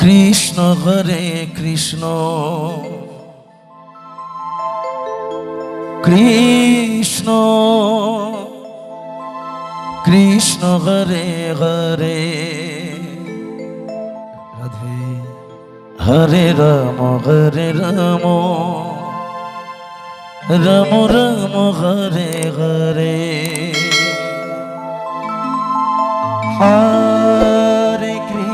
Krishna Hare Krishna. Krishna. Krishna Hare Hare. Radhe. Hare Ram Hare Ram. Ram Ram, Hare Hare. Hare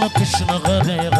Krishna Krishna Hare Hare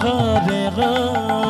Krishna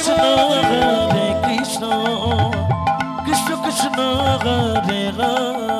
Krishna Hare Krishna Krishna Krishna Hare Hare